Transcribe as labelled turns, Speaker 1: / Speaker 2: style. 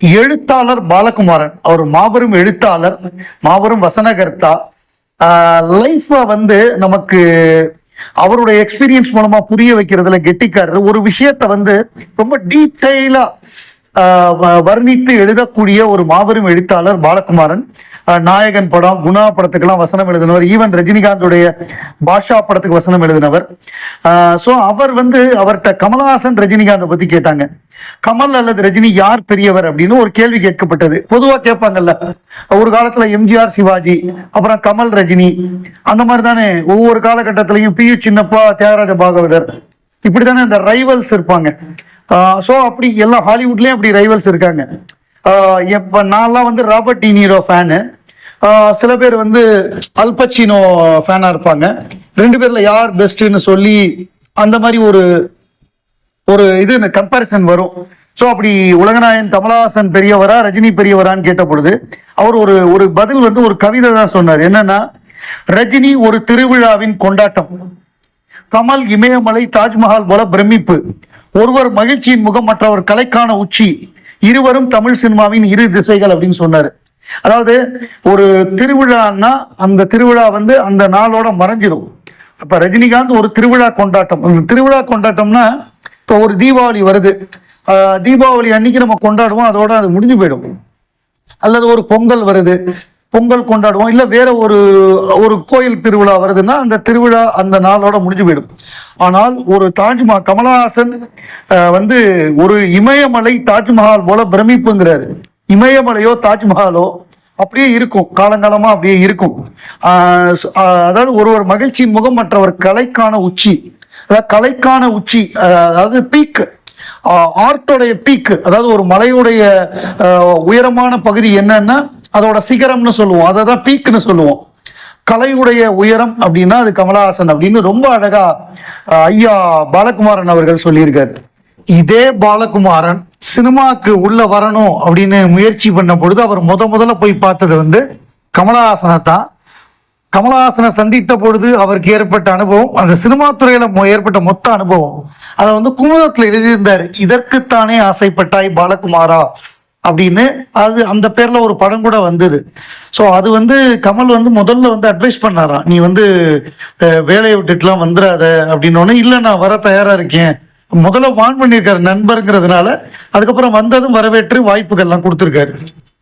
Speaker 1: எழுத்தாளர் பாலகுமாரன். அவர் மாபெரும் எழுத்தாளர் மாபெரும் வசனகர்த்தா. லைஃப்பை வந்து நமக்கு அவருடைய எக்ஸ்பீரியன்ஸ் மூலமா புரிய வைக்கிறதுல கெட்டிக்காரர். ஒரு விஷயத்த வந்து ரொம்ப டீட்டெயிலா வர்ணித்து எழுதக்கூடிய ஒரு மாபெரும் எழுத்தாளர் பாலகுமாரன். நாயகன் படம் குணா படத்துக்கெல்லாம் வசனம் எழுதினவர். ஈவன் ரஜினிகாந்துடைய பாஷா படத்துக்கு வசனம் எழுதினவர். ஸோ அவர் வந்து அவர்கிட்ட கமலஹாசன் ரஜினிகாந்தை பத்தி கேட்டாங்க. கமல் அல்லது ரஜினி யார் பெரியவர் அப்படின்னு ஒரு கேள்வி கேட்கப்பட்டது. பொதுவா கேட்பாங்கல்ல ஒரு காலத்துல எம்ஜிஆர் சிவாஜி அப்புறம் கமல் ரஜினி அந்த மாதிரி தானே ஒவ்வொரு காலகட்டத்திலையும் பி யு சின்னப்பா தியாகராஜ பாகவதர். இப்படித்தானே இந்த ரைவல்ஸ் இருப்பாங்க. ஸோ அப்படி எல்லா ஹாலிவுட்லேயும் அப்படி ரைவல்ஸ் இருக்காங்க. இப்போ நான்லாம் வந்து ராபர்ட் டினீரோ ஃபேனு சில பேர் வந்து அல்பச்சினோ ஃபேனாக இருப்பாங்க. ரெண்டு பேரில் யார் பெஸ்ட்டுன்னு சொல்லி அந்த மாதிரி ஒரு ஒரு இது கம்பேரிசன் வரும். ஸோ அப்படி உலகநாயன் கமலஹாசன் பெரியவரா ரஜினி பெரியவரான்னு கேட்ட பொழுது அவர் ஒரு ஒரு பதில் வந்து ஒரு கவிதை தான் சொன்னார். என்னன்னா ரஜினி ஒரு திருவிழாவின் கொண்டாட்டம். கமல் இமயமலை தாஜ்மஹால் போல பிரமிப்பு. ஒருவர் மகிழ்ச்சியின் முகம் மற்றவர் கலைக்கான உச்சி. இருவரும் தமிழ் சினிமாவின் இரு திசைகள் அப்படின்னு சொன்னாரு. அதாவது ஒரு திருவிழான்னா அந்த திருவிழா வந்து அந்த நாளோட மறைஞ்சிடும் அப்ப ரஜினிகாந்த் ஒரு திருவிழா கொண்டாட்டம். அந்த திருவிழா கொண்டாட்டம்னா இப்போ ஒரு தீபாவளி வருது. தீபாவளி அன்னைக்கு நம்ம கொண்டாடுவோம் அதோட அது முடிஞ்சு போயிடும். அல்லது ஒரு பொங்கல் வருது. பொங்கல் கொண்டாடுவோம். இல்லை வேற ஒரு ஒரு கோயில் திருவிழா வருதுன்னா அந்த திருவிழா அந்த நாளோட முடிஞ்சு போயிடும். ஆனால் ஒரு தாஜ்மஹால் கமலஹாசன் வந்து ஒரு இமயமலை தாஜ்மஹால் போல பிரமிப்புங்கிறாரு. இமயமலையோ தாஜ்மஹாலோ அப்படியே இருக்கும். காலங்காலமாக அப்படியே இருக்கும். அதாவது ஒருவர் மகிழ்ச்சியின் முகம் மற்றவர் கலைக்கான உச்சி. அதாவது கலைக்கான உச்சி அதாவது பீக் ஆர்ட்டோடைய பீக் அதாவது ஒரு மலையுடைய உயரமான பகுதி என்னன்னா அதோட சிகரம்னு சொல்லுவோம். அதை தான் பீக்னு சொல்லுவோம். கலையுடைய உயரம் அப்படின்னா அது கமலஹாசன் அப்படின்னு ரொம்ப அழகா ஐயா பாலகுமாரன் அவர்கள் சொல்லியிருக்காரு. இதே பாலகுமாரன் சினிமாக்கு உள்ள வரணும் அப்படின்னு முயற்சி பண்ண பொழுது அவர் முத முதல்ல போய் பார்த்தது வந்து கமலஹாசனை தான். கமலஹாசனை சந்தித்த பொழுது அவருக்கு ஏற்பட்ட அனுபவம் அந்த சினிமா துறையில ஏற்பட்ட மொத்த அனுபவம். அதை வந்து குமுதத்தில் எழுதியிருந்தார். இதற்குத்தானே ஆசைப்பட்டாய் பாலகுமாரா? அப்படின்னு அது அந்த பேரில் ஒரு படம் கூட வந்தது. ஸோ அது வந்து கமல் வந்து முதல்ல வந்து அட்வைஸ் பண்ணாராம். நீ வந்து வேலையை விட்டுட்டுலாம் வந்துடாத அப்படின்னோடனே இல்லை நான் வர தயாராக இருக்கேன். முதல்ல வான் பண்ணியிருக்காரு நண்பருங்கிறதுனால அதுக்கப்புறம் வந்ததும் வரவேற்று வாய்ப்புகள்லாம் கொடுத்துருக்காரு.